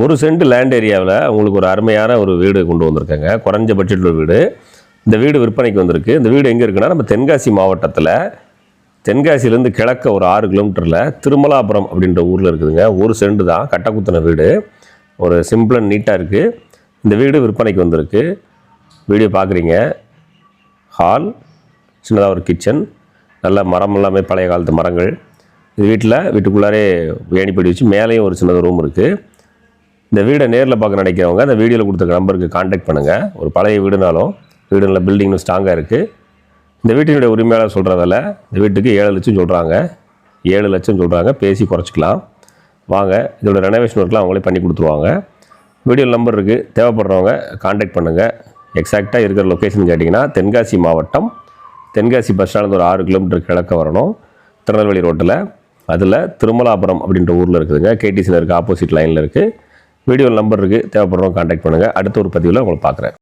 ஒரு cent land ஏரியாவில் உங்களுக்கு ஒரு அருமையான ஒரு வீடு கொண்டு வந்திருக்காங்க. குறைஞ்ச பட்ஜெட்டில் ஒரு வீடு. இந்த வீடு விற்பனைக்கு வந்திருக்கு. இந்த வீடு எங்கே இருக்குன்னா நம்ம தென்காசி மாவட்டத்தில். தென்காசியிலேருந்து கிழக்க ஒரு ஆறு கிலோமீட்டரில் திருமலாபுரம் அப்படின்ற ஊரில் இருக்குதுங்க. ஒரு சென்ட் தான் கட்டக்குத்தின வீடு. ஒரு சிம்பிள் அண்ட் நீட்டாக இருக்குது இந்த வீடு விற்பனைக்கு வந்திருக்கு. வீடியோ பார்க்குறீங்க ஹால் சின்னதாக ஒரு கிச்சன் நல்ல மரம் எல்லாமே பழைய காலத்து மரங்கள். இது வீட்டில் வீட்டுக்குள்ளாரே ஏணிப்படி வச்சு மேலேயும் ஒரு சின்னதாக ரூம் இருக்குது இந்த வீடை நேரில் பார்க்க நினைக்கிறவங்க அந்த வீடியோவில் கொடுத்துருக்க நம்பருக்கு காண்டாக்ட் பண்ணுங்கள் ஒரு பழைய வீடுனாலும் வீடு நல்ல பில்டிங்னு ஸ்ட்ராங்காக இருக்குது இந்த வீட்டினுடைய உரிமையாளர் சொல்கிறதால இந்த வீட்டுக்கு ஏழு லட்சம் சொல்கிறாங்க ஏழு லட்சம் சொல்கிறாங்க பேசி குறைச்சிக்கலாம். வாங்க இதோட ரெனோவேஷன் ஒர்க்லாம் அவங்களே பண்ணி கொடுத்துருவாங்க. வீடியோ நம்பர் இருக்குது தேவைப்படுறவங்க காண்டாக்ட் பண்ணுங்கள் எக்ஸாக்டாக இருக்கிற லொக்கேஷன் கேட்டிங்கன்னா தென்காசி மாவட்டம் தென்காசி பஸ் ஸ்டாண்ட் ஒரு ஆறு கிலோமீட்டர் கிழக்க வரணும். திருநெல்வேலி ரோட்டில் அதில் திருமலாபுரம் அப்படின்ற ஊரில் இருக்குதுங்க. கேடிசியில் இருக்குது ஆப்போசிட் லைனில் இருக்குது வீடியோ நம்பர் இருக்குது தேவைப்படுறவங்க காண்டாக்ட் பண்ணுங்கள் அடுத்த ஒரு பதிவில் உங்களை பார்க்குறேன்.